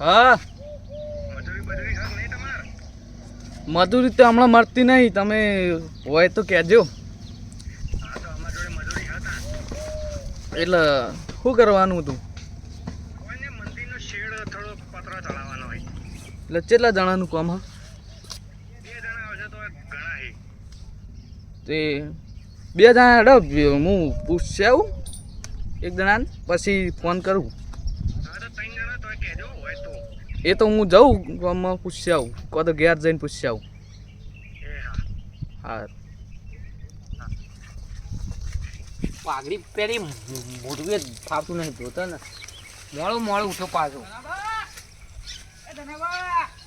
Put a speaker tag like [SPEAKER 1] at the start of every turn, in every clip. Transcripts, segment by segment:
[SPEAKER 1] હા. મજૂરી તો હમણાં મળતી નહીં. તમે હોય તો કહેજો. એટલે શું કરવાનું હતું? એટલે કેટલા જણાનું કામ હા? તે બે જણા હેડો. હું પૂછશે આવું એક જણાને. પછી ફોન કરું. એ તો હું જાઉં ગામમાં પૂછી આવું. કાં તો ઘેર જઈને પૂછી આવું. હા.
[SPEAKER 2] પાઘડી પહેરી મોઢું એ ફાવતું નહીં, જોતો ને. મોડું મોડું ઉઠો પાછો.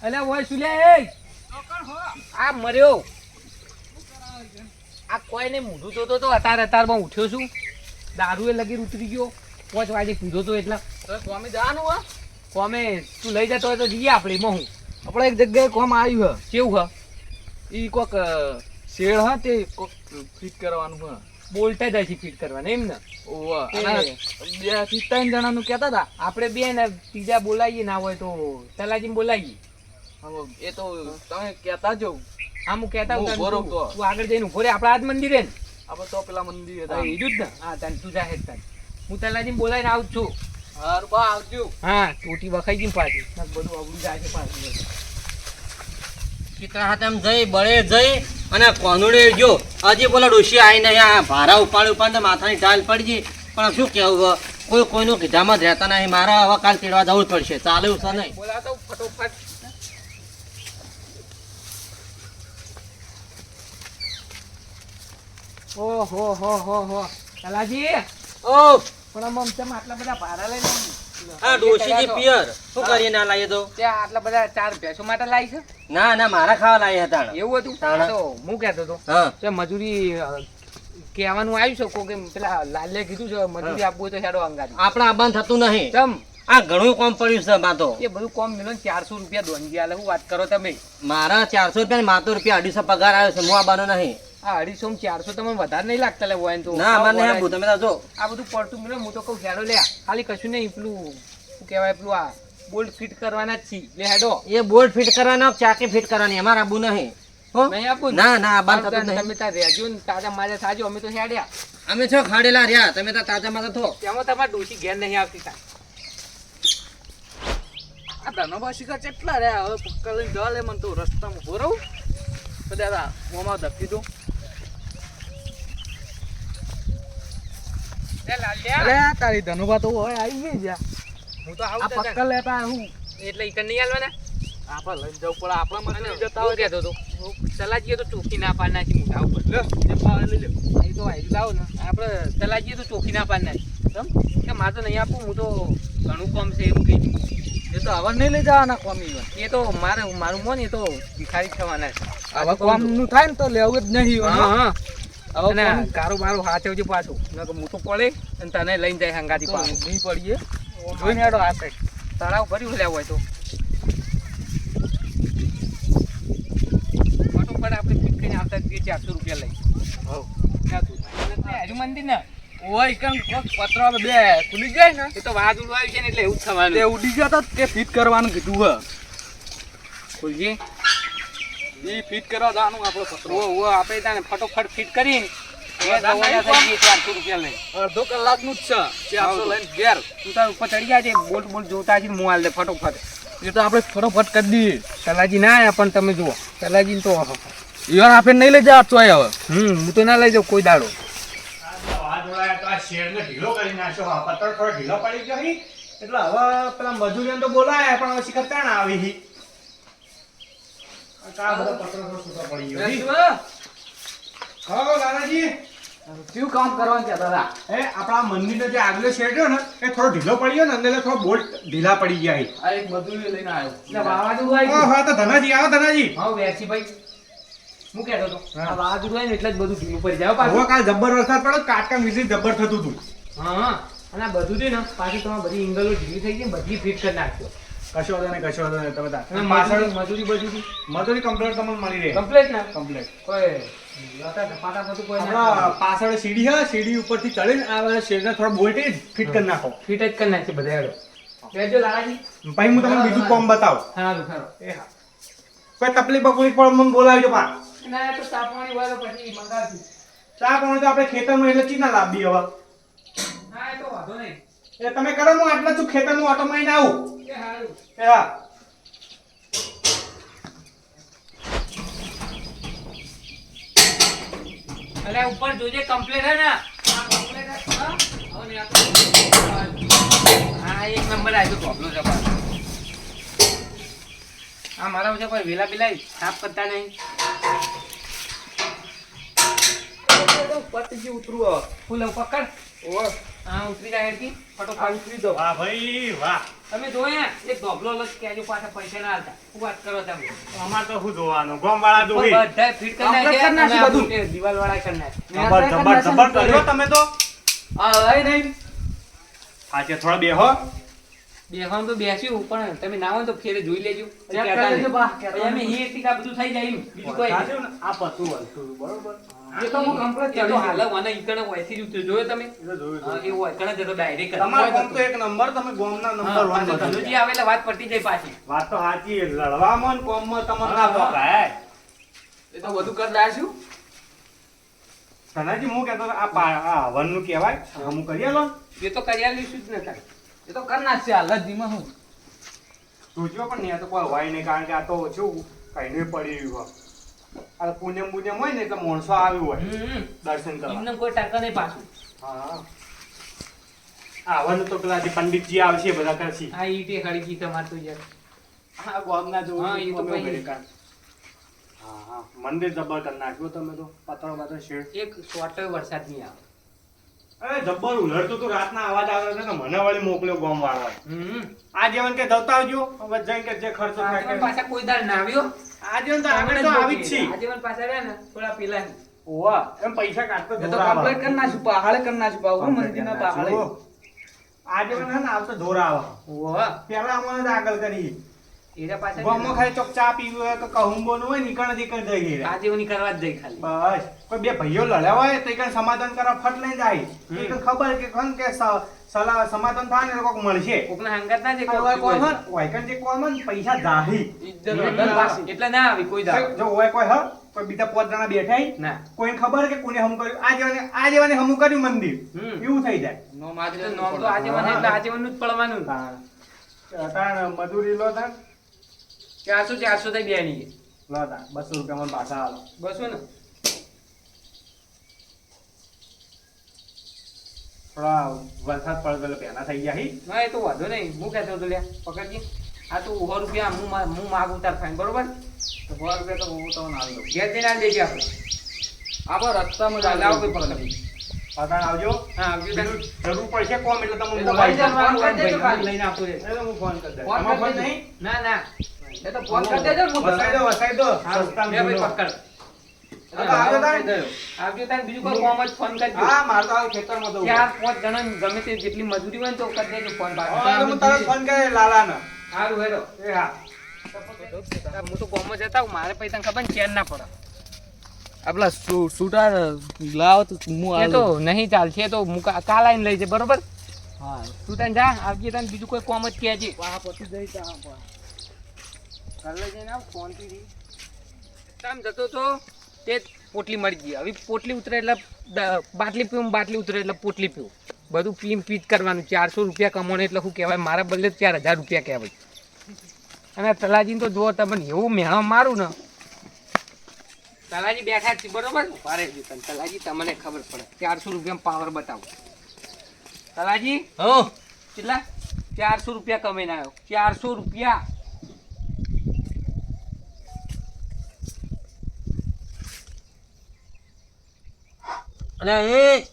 [SPEAKER 2] અલે હોય સુલે, એ! આ મર્યો. આ કોઈ ને મોઢું જોતો તો અતાર અતારમાં ઉઠ્યો છું. દારૂ એ લગી ઉતરી ગયો. પાંચ વાગે પીધો તો એટલે.
[SPEAKER 1] સ્વામી જવાનું, હા.
[SPEAKER 2] કોમે તું લઈ જતો હોય તો જઈએ આપણે એમાં હું?
[SPEAKER 1] આપણે એક જગ્યાએ કોમ આવ્યું હે.
[SPEAKER 2] કેવું હે?
[SPEAKER 1] એ કોક શેડ હા તે ફિટ કરવાનું હા.
[SPEAKER 2] બોલતા જાય છે ફિટ કરવાના એમ ને?
[SPEAKER 1] ઓવા. બેથી ત્રણ જણાનું કહેતા હતા.
[SPEAKER 2] આપણે બે ને ત્રીજા બોલાવીએ ના હોય તો તલાજીને બોલાવીએ
[SPEAKER 1] એ તો તમે કહેતા જો
[SPEAKER 2] હા હું કહેતા
[SPEAKER 1] હું
[SPEAKER 2] તું. આગળ જઈને ઊભો રે આપણા આજ મંદિરે ને.
[SPEAKER 1] આપણે તો પેલા મંદિર હતા.
[SPEAKER 2] એ જ ને. હા તને તું જાહેર તને હું તલાજીને બોલાવીને આવું છું.
[SPEAKER 1] હાર આવજો.
[SPEAKER 2] હા ટોટી વખાઈ ગઈ પાછી. બધું અવળું જાય છે પાછું.
[SPEAKER 3] ચિત્રા હાથમ જઈ બળે જઈ અને કોનુડે જો. હજી બોલા ડોશી આવીને અહીંયા ભારા ઉપાડ ઉપાડ માથાની ઢાલ પડી ગઈ. પણ શું કેવું? કોઈ કોઈનું કીધામાં જ રહેતા નહીં. મારા હવે કાલ તેડવા જવું પડશે. ચાલે છે નહીં?
[SPEAKER 2] બોલાવતો ફટોફટ. ઓહો હો હો હો. કલાજી?
[SPEAKER 3] ઓ
[SPEAKER 2] પણ આમ ચમ આટલા બધા ભાડા લઈને
[SPEAKER 3] આ ડોશીજી પિયર શું કરીએ ના લાવી તો?
[SPEAKER 2] ત્યાં આટલા બધા ચાર ભેંસો માટે લાવી છે?
[SPEAKER 3] ના ના મારા ખાવા લાવ્યા હતા
[SPEAKER 2] એવું હતું. તો હું કહેતો હતો કે મજૂરી કહેવાનું આવ્યું છે કોકે પેલા લાલે કીધું છે મજૂરી આપવું તો હેડો અંગાડી.
[SPEAKER 3] આપણે આબાન થતું નહીં.
[SPEAKER 2] ચમ.
[SPEAKER 3] આ ઘણું કોમ પડ્યું છે માં તો
[SPEAKER 2] એ બધું કોમ મિલો ચારસો રૂપિયા દોંજી આલે હું વાત કરો તમે.
[SPEAKER 3] મારા ચારસો રૂપિયા ને માતો રૂપિયા અઢીસો પગાર આવ્યો છે હું આબાનો નહીં.
[SPEAKER 2] આ અઢીસો ચારસો તમને વધારે નહીં લાગતા લે હોય તો
[SPEAKER 3] ના અમારે નહીં તમે જો.
[SPEAKER 2] આ બધું પડતું મિલો હું તો કહું હેડો લે. ખાલી કશું નહીં પેલું શું કહેવાય પેલું આ બોલ્ટ ફિટ કરવાના જ છી લે હેડો.
[SPEAKER 3] એ બોલ્ટ ફિટ કરવાનો ચાકી ફિટ કરવાની? અમારે આબુ નહીં?
[SPEAKER 2] નહીં આપું ના.
[SPEAKER 3] ના આબાન થતું નહીં.
[SPEAKER 2] તમે ત્યાં રહેજો ને તાજા માજા થાજો અમે તો હેડ્યા.
[SPEAKER 3] અમે છો ખાડેલા રહ્યા તમે તાજા માં થો.
[SPEAKER 2] તેમાં તમારે ડોસી ઘેર નહીં આવતી તા.
[SPEAKER 1] આ ધનોબા શિખર કેટલા રહ્યા? હવે પક્કા લઈને જવા લે મને તો રસ્તામાં ઊભો રહું. દાદા મોમાં ધપકી દઉં
[SPEAKER 2] લે લાલ્યા.
[SPEAKER 1] અરે તારી ધનુભા તો હોય આવી ગઈ જા
[SPEAKER 2] હું તો આવું તો
[SPEAKER 1] લેતા હું.
[SPEAKER 2] એટલે ઈકન નહીં આલવાના
[SPEAKER 1] આપણે લઈને જવું પડે આપણા મને જતા હોય
[SPEAKER 2] કહેતો હતો તલાજીએ તો ચોખી ના પાડ નાખી ઉપર.
[SPEAKER 1] લે
[SPEAKER 2] એ તો આવી લાવો ને. આપણે જઈએ તો ચોખી ના પાડ નાખી. કે મારે તો નહીં આપું હું તો ઘણું કોમ છે એવું કહી
[SPEAKER 1] એ તો હવે નહીં લઈ જવાના કોમી
[SPEAKER 2] એ તો મારે મારું મોન એ તો ભિખારી થવાના છે.
[SPEAKER 1] હવે કોમનું થાય ને તો લેવું જ નહીં
[SPEAKER 2] હા હા.
[SPEAKER 1] હવે
[SPEAKER 2] અને કારો બારું હાચવજો પાછું. નકર હું તો પડે અને તને લઈને જાય હંગાથી પાછું.
[SPEAKER 1] નહીં પડીએ. જોઈને હેડો આ સાઈડ
[SPEAKER 2] તળાવ ભર્યું લેવું હોય તો. ફટોફટ આપણે ફિટ કરીને આવતા જઈએ ચારસો રૂપિયા લઈ. હજુ મંદિર ને.
[SPEAKER 1] ઓય કેમ પત્રો બે ખુલી જાય ને?
[SPEAKER 2] એ તો વાદ ઉડવા છે ને એટલે એવું થવાનું.
[SPEAKER 1] એ ઉડી જતા તે ફિટ કરવાનું કીધું હ.
[SPEAKER 2] ખુલજી.
[SPEAKER 1] એ ફિટ કરવા દાનું આપણો પતરો
[SPEAKER 2] ઓ ઓ આપણે તાને ફટોફટ ફિટ કરીને
[SPEAKER 1] અડધો કલાકનું જ છે. ચારસો. લઈને ઘેર.
[SPEAKER 2] તું તાર ઉપર ચડી જાય બોલ્ટ બોલ્ટ જોતા છે મોબાઈલ દે ફટોફટ.
[SPEAKER 1] એ તો આપણે ફટોફટ કરી દઈએ.
[SPEAKER 2] તલાજી ના પણ તમે જુઓ. તલાજી તો
[SPEAKER 1] ઈવન આપણે નહીં લઈ જાવ ચોય હવે.
[SPEAKER 2] હમ હું તો ના લઈ જાઉં કોઈ દાડો.
[SPEAKER 4] આ જોડાયા તો આ શેરને ઢીલો કરી નાખ્યો. હા પત્તર થોડો ઢીલો પડી ગયો એટલે હવે પેલા મજૂરીઓને તો બોલાયા પણ હવે શિખર તાણ આવી કા બધો પત્તર થોડો પડી ગયો. હા દાદાજી
[SPEAKER 1] શું કામ કરવાનું છે દાદા
[SPEAKER 4] એ આપણા મંદિરનો જે આગલો શેડ રહ્યો ને એ થોડો ઢીલો પડી ગયો ને અંદર થોડો બોલ્ટ ઢીલા પડી ગયા હી
[SPEAKER 1] આ એક મજૂરી લઈને આવ્યો.
[SPEAKER 2] એટલે વાવાઝોડું આવી
[SPEAKER 4] હા તો ધનાજી આવો ધનાજી.
[SPEAKER 2] હા વેરસી ભાઈ. હું કહેતો હતો? આ વાવાઝોડું આવે એટલે જ બધું ઢીલું પડી જાય પાછું.
[SPEAKER 4] કાલ જબ્બર વરસાદ પડ્યો કાટકા વીજળી જબ્બર થતું હતું.
[SPEAKER 2] હા અને આ બધું છે ને પાછી તમારે બધી ઇંગલો ઢીલી થઈ ગઈ બધી ફિટ કરી નાખજો.
[SPEAKER 4] કશો વાંધો નહીં કશો વાંધો નહીં. તમે તાર.
[SPEAKER 2] અને મજૂરી બજૂરી? બધું
[SPEAKER 4] મજૂરી કમ્પ્લેટ તમને મળી રહે.
[SPEAKER 2] કમ્પ્લેટ ને?
[SPEAKER 4] કમ્પ્લેટ
[SPEAKER 2] કોઈ
[SPEAKER 4] પાછળ સીડી હા સીડી ઉપરથી ચડીને આ શેરને થોડો બોલ્ટ ફિટ કરી નાખો.
[SPEAKER 2] ફિટ જ કરી નાખી બધા હેડો. લાલાજી.
[SPEAKER 4] ભાઈ હું તમને બીજું કોમ બતાવું.
[SPEAKER 2] હા ખરો
[SPEAKER 4] એ હા. કોઈ તકલીફ બકલીફ પણ મને બોલાવજો પા
[SPEAKER 2] ના તો તાપવાની વાળો પછી મંગાવજો
[SPEAKER 4] ચા પાણી તો આપણે ખેતરમાં એટલે ચીના લાવી હવે.
[SPEAKER 2] હા એ તો વાંધો નહીં.
[SPEAKER 4] એટલે તમે કરો હું આટલા છું ખેતરનું ઓટો મારીને આવું.
[SPEAKER 2] એ સારું
[SPEAKER 4] એ હા.
[SPEAKER 2] અરે ઉપર જોજે કમ્પ્લેટ હે ને? હા કમ્પ્લીટ હા. હવે ને હા એક નંબર આવ્યો પ્રોબ્લેમ છે આ મારા વચ્ચે કોઈ વેલા બિલા સાફ કરતા નહીં.
[SPEAKER 1] પતિ જે ઉતરું
[SPEAKER 2] ફૂલ પકડ
[SPEAKER 1] ઓર
[SPEAKER 2] હા ઉતરી જાય હેડકી ફટોફટ.
[SPEAKER 1] ઉતરી દો
[SPEAKER 4] વાહ ભાઈ વાહ.
[SPEAKER 2] તમે જોયા એક ધોબલો લગ કેજો પાછા પૈસા ના આલતા શું વાત કરો તમે?
[SPEAKER 4] અમાર તો શું જોવાનું? ગોમ વાળા જોઈ
[SPEAKER 2] બધા ફિટ કરી
[SPEAKER 1] Complete
[SPEAKER 2] નાખ્યા
[SPEAKER 1] કરી નાખ્યું
[SPEAKER 2] અને આ
[SPEAKER 1] બધું.
[SPEAKER 2] દિવાલ વાળા કરી નાખ્યા
[SPEAKER 4] જબર જબર જબર કર્યો તમે તો?
[SPEAKER 1] આ લઈ નહીં
[SPEAKER 4] આજે થોડા બેહો.
[SPEAKER 2] બેસવાનું તો બેસ્યું પણ તમે ના હોય તો ફેરે જોઈ લેજો. અમે. આ બધું થઈ જાય બીજું કોઈ?
[SPEAKER 4] આ પતું બરોબર.
[SPEAKER 1] એ તો હું
[SPEAKER 2] એ તો
[SPEAKER 1] કરી
[SPEAKER 2] મને ઈકણે વયથી જ જોયો તમે?
[SPEAKER 4] એટલે જોયું,
[SPEAKER 2] હા,
[SPEAKER 4] જોયું.
[SPEAKER 2] એ વયકણે જતો direct
[SPEAKER 4] તમારો કોમ તો એક નંબર તમે ગોમના નંબર
[SPEAKER 2] હા,
[SPEAKER 4] વન
[SPEAKER 2] ધનુજી આવે એટલે વાત પતી જાય પાછી.
[SPEAKER 4] વાત તો સાચી લડવામાં ને કોમમાં તમને ના પકડાય
[SPEAKER 1] એ તો બધું કરી લાવીશું
[SPEAKER 4] ધનાજી હું કહેતો આ આ હવનનું કહેવાય હમું કરી આલો.
[SPEAKER 2] એ તો કરી આલીશું જ ને
[SPEAKER 1] એ તો કરી નાખશે હાલ ધીમાં હું.
[SPEAKER 4] જોજો પણ ત્યાં તો કોઈ હોય નહીં કારણ કે આ તો શું નહીં પડી રહ્યું હોય. આ પુણ્યમ પુણ્યમ હોય ને એટલે માણસો આવ્યું હોય. દર્શન કરવા.
[SPEAKER 2] એમને કોઈ ટકા નહીં પાછું.
[SPEAKER 4] હા. આવવાનું તો પેલા જે પંડિતજી આવશે બધા કરશે.
[SPEAKER 2] હા ઈ તે ગઈ તમાર તો યાર.
[SPEAKER 4] હા ગોમના જો
[SPEAKER 2] હા, એ તો
[SPEAKER 4] કાંઈ. હા હા. મંદિર જબર કરી નાખ્યો તમે તો. પતરો પતરો શેડ.
[SPEAKER 2] એક સોટો વરસાદ નહીં આવે.
[SPEAKER 4] અરે જબ્બર ઉલડતું તું રાતના અવાજ આવે છે ને મને વળી મોકલ્યો ગોમ વાળા
[SPEAKER 2] હમ.
[SPEAKER 4] આ જીવન કે જવતા આવજો હવે જઈને કે જે ખર્ચો થાય કે
[SPEAKER 2] પાછા કોઈ દાળ ના આવ્યો?
[SPEAKER 4] આજે તો આગળ તો આવી જ છીએ.
[SPEAKER 2] આજીવન પાછા રહ્યા ને થોડા પેલા
[SPEAKER 4] ઓવા એમ પૈસા કાઢતો
[SPEAKER 1] તો કમ્પ્લીટ કર ના નાખશું પહાડે કરી નાખશું પાહુ મંદિર ના
[SPEAKER 4] આ આજે મને આવતો ધોરા આવે
[SPEAKER 2] ઓવા.
[SPEAKER 4] પેલા અમને આગળ કરી
[SPEAKER 2] એરા પાછા
[SPEAKER 4] ગામમાં ખાલી ચોક ચા પીવું હોય કે કહુંબો નું હોય નીકળ નીકળ જઈ રહ્યા
[SPEAKER 2] આજીવની કરવા જ જાય ખાલી.
[SPEAKER 4] બસ. કોઈ બે ભાઈઓ લડ્યા હોય તો એકણ સમાધાન કરવા ફટ લઈને જાય. એકણ ખબર કે કોણ કે સલાહ સમાધાન થાય ને કોક મળશે.
[SPEAKER 2] કોકના હંગાત ના છે
[SPEAKER 4] પણ
[SPEAKER 2] કોક
[SPEAKER 4] હોય.
[SPEAKER 2] કોઈ.
[SPEAKER 4] કોમન વાયકણ જે કોમન પૈસા જાહી.
[SPEAKER 1] ઇજ્જત
[SPEAKER 2] હમ.
[SPEAKER 1] વગર પાછી
[SPEAKER 2] એટલે ના આવી કોઈ દાડ.
[SPEAKER 4] જો હોય કોઈ હ કોઈ બીજા પોત જણા બેઠા હી,
[SPEAKER 2] ના.
[SPEAKER 4] કોઈને ખબર કે કોને હમ કર્યું. આ જેવાને આ જેવાને હમ કર્યું મંદિર. એવું થઈ જાય.
[SPEAKER 1] નો માજરે
[SPEAKER 2] નોમ તો આજીવન એટલે આજીવનનું જ પડવાનું.
[SPEAKER 4] તાણ તાણ મજૂરી લો તાણ.
[SPEAKER 2] ચારસો ચારસો થઈ બે ની
[SPEAKER 4] લો બસો રૂપિયા મને પાછા હાલો.
[SPEAKER 2] બસો ને?
[SPEAKER 4] થોડા વરસાદ પડે એટલે પહેલા થઈ ગયા હા.
[SPEAKER 2] એ તો વાંધો નહીં. હું કહેતો હતો લ્યા પકડજી આ તો સો રૂપિયા હું હું માગું તાર ફાઈન બરોબર?
[SPEAKER 1] તો સો રૂપિયા તો હું તમને આલી દઉં.
[SPEAKER 2] ઘેર જઈને આલી દેજે આપણે.
[SPEAKER 1] આપણે રસ્તામાં
[SPEAKER 2] લાવો કોઈ. પકડી
[SPEAKER 4] પાછા આવજો.
[SPEAKER 2] હા આવજો
[SPEAKER 4] જરૂર પડશે કોમ એટલે તમને
[SPEAKER 1] એ. ફોન કરી દેજો
[SPEAKER 2] લઈને આપું.
[SPEAKER 4] એટલે હું ફોન કરી દઉં
[SPEAKER 1] ફોન કરી
[SPEAKER 4] નહીં?
[SPEAKER 2] ના ના.
[SPEAKER 1] એ તો ફોન કરી દેજો હું
[SPEAKER 4] વસાઈ દો વસાઈ દો.
[SPEAKER 2] હા,
[SPEAKER 4] સસ્તામાં
[SPEAKER 2] ભાઈ પકડ.
[SPEAKER 4] તો આવજો તાણ.
[SPEAKER 2] આવજો તાર બીજું કોઈ કોમ જ ફોન કરજો.
[SPEAKER 4] હા મારે તો આ ખેતરમાં જવું
[SPEAKER 2] ચાર પાંચ જણા ગમે તે જેટલી મજૂરી હોય ને તો કરી દેજો ફોન
[SPEAKER 4] હા, હું તરત ફોન કરે લાલાને.
[SPEAKER 2] સારું હેડો.
[SPEAKER 4] એ હા.
[SPEAKER 2] હું તો કોમ જતા હું મારે પછી ખબર ને ચેન ના પડે.
[SPEAKER 1] આપલા શૂટર લાવો તો હું
[SPEAKER 2] એ તો નહીં ચાલશે તો હું કા- કાલ આવીને લઈ જાય બરોબર?
[SPEAKER 1] હા.
[SPEAKER 2] તું તને જા આવજે તને બીજું કોઈ કોમ જ કહેજે
[SPEAKER 1] પા પછી જઈ તા પા.
[SPEAKER 2] કાલ જઈને આવ ફોનથી તામ જતો તો તે પોટલી મળી ગઈ. હવે પોટલી ઉતરે એટલે બાટલી પીવું બાટલી ઉતરે એટલે પોટલી પીવું. બધું પીમ પીત કરવાનું. ચારસો રૂપિયા કમાવાનું એટલે શું કહેવાય? મારા બદલે ચાર હજાર રૂપિયા કહેવાય. અને તલાજીને તો જુઓ તમને એવું મેણો મારું ને. તલાજી બેઠા જ છે બરોબર? મારે તલાજી તમને ખબર પડે. ચારસો રૂપિયા પાવર બતાવો. તલાજી
[SPEAKER 3] હો.
[SPEAKER 2] કેટલા? ચારસો રૂપિયા કમાઈને આવ્યો. ચારસો રૂપિયા.
[SPEAKER 3] અને એ!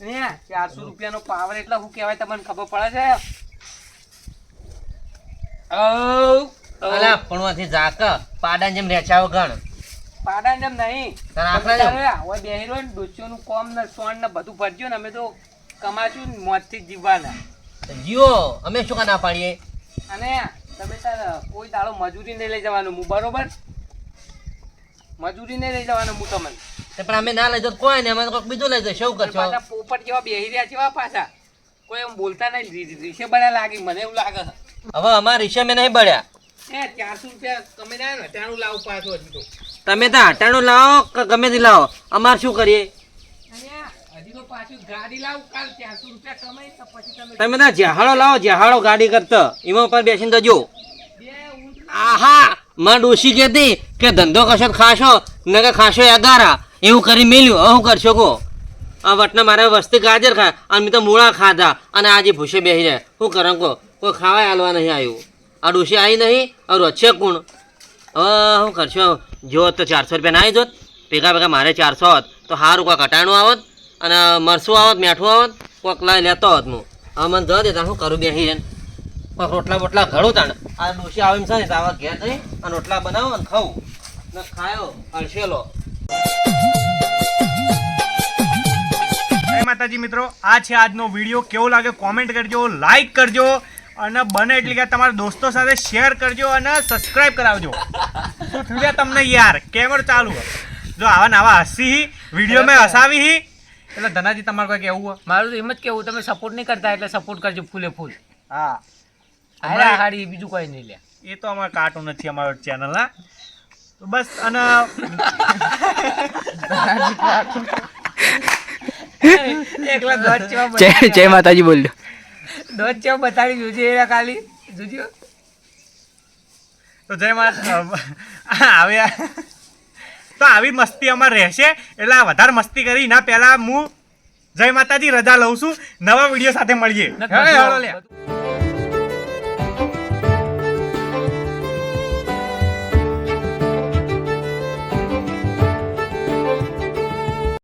[SPEAKER 2] ને ચારસો રૂપિયાનો પાવર એટલે શું કહેવાય તમને ખબર પડે છે? ઓ
[SPEAKER 3] અલા પણવાથી ઝાક પાડા જેમ રેચાવ ગણ.
[SPEAKER 2] પાડા જેમ નહીં.
[SPEAKER 3] તારે આપણે જેમ.
[SPEAKER 2] હવે બેહી રહ્યો ને ડોસીઓનું કોમ ને સોન ને બધું ભરજો ને અમે તો કમાશું ને મોજથી જીવવાના.
[SPEAKER 3] જીઓ અમે શું કા ના પાડીએ?
[SPEAKER 2] અને તમે તાર કોઈ દાડો મજૂરી નહીં લઈ જવાનું હું બરોબર? મજૂરી નહીં લઈ જવાનું હું તમને.
[SPEAKER 3] પણ અમે ના લઈ જતો કોઈ ને અમે કોઈક બીજું લઈ જાય શું કરશો?
[SPEAKER 2] પાછા પોપટ જેવા બેહી રહ્યા છે પાછા. કોઈ એમ બોલતા નહીં રીશે બળ્યા લાગી મને એવું લાગે
[SPEAKER 3] હવે અમારા રીશે મેં નહીં બળ્યા.
[SPEAKER 2] તમે તો.
[SPEAKER 3] અટાણું લાવો કે ગમે તે લાવો? અમારે શું કરીએ?
[SPEAKER 2] તમે
[SPEAKER 3] તો જહાડો લાવો જહાડો ગાડી કરતા. એમાં પર બેસીને જજો
[SPEAKER 2] ઊંટ
[SPEAKER 3] આહા માં ડોશી કહેતી કે ધંધો કશો ખાશો ને કે ખાશો અગારા એવું કરી મેલ્યું. હું કરશો કો આ વટના મારે વસ્તી ગાજર ખા અને તો મૂળા ખાધા. અને આજે ભૂસે બેસી જાય શું કરું કહો? કોઈ ખાવા હાલવા નહીં આવ્યું. આ ડોસી આવી નહીં અરું છે કોણ? હવે હું કરશો? જો તો ચારસો રૂપિયા ના આવી જોત. ભેગા ભેગા મારે ચારસો હોત. તો સારું કોઈ કટાણું આવત અને મરસું આવત, મેઠું આવત, કોક લઈ લેતો હોત હું. હવે મને જવા દેતા શું કરું બેસી જઈને કોઈક રોટલા બોટલા ઘડું તાણ. આ ડોસી આવીને છે ને તાવા ઘેર જઈ અને રોટલા બનાવો ને ખાવું ને ખાયો અળસેલો
[SPEAKER 4] જય માતાજી મિત્રો. આ છે આજનો વીડિયો. કેવો લાગે કોમેન્ટ કરજો લાઈક કરજો અને બને એટલે કે તમારા દોસ્તો સાથે શેર કરજો અને સબસ્ક્રાઇબ કરાવજો. શું થયું તમને યાર. કેમેરો ચાલુ જો આવા ને આવા હસી વીડિયો મેં હસાવી હી. એટલે ધનાજી તમારે કોઈ કેવું હોય?
[SPEAKER 2] મારું તો એમ જ કેવું તમે સપોર્ટ નહીં કરતા એટલે સપોર્ટ કરજો ફૂલે ફૂલ.
[SPEAKER 4] હા.
[SPEAKER 2] અરે હાડી બીજું કોઈ નહીં લે.
[SPEAKER 4] એ તો અમારે કાર્ટૂન નથી અમારો ચેનલ ના તો બસ અને
[SPEAKER 2] એકલા દોઢ જેવા
[SPEAKER 1] જય જય માતાજી બોલ્યો.
[SPEAKER 2] દોઢ જેવા બતાડી જોજે એના ખાલી. જોજો
[SPEAKER 4] તો જય માતા આવે તો આવી મસ્તી અમારે રહેશે. એટલે આ વધારે મસ્તી કરી. ના પહેલા હું જય માતાજી રજા લઉં છું. નવા વીડિયો સાથે મળીએ.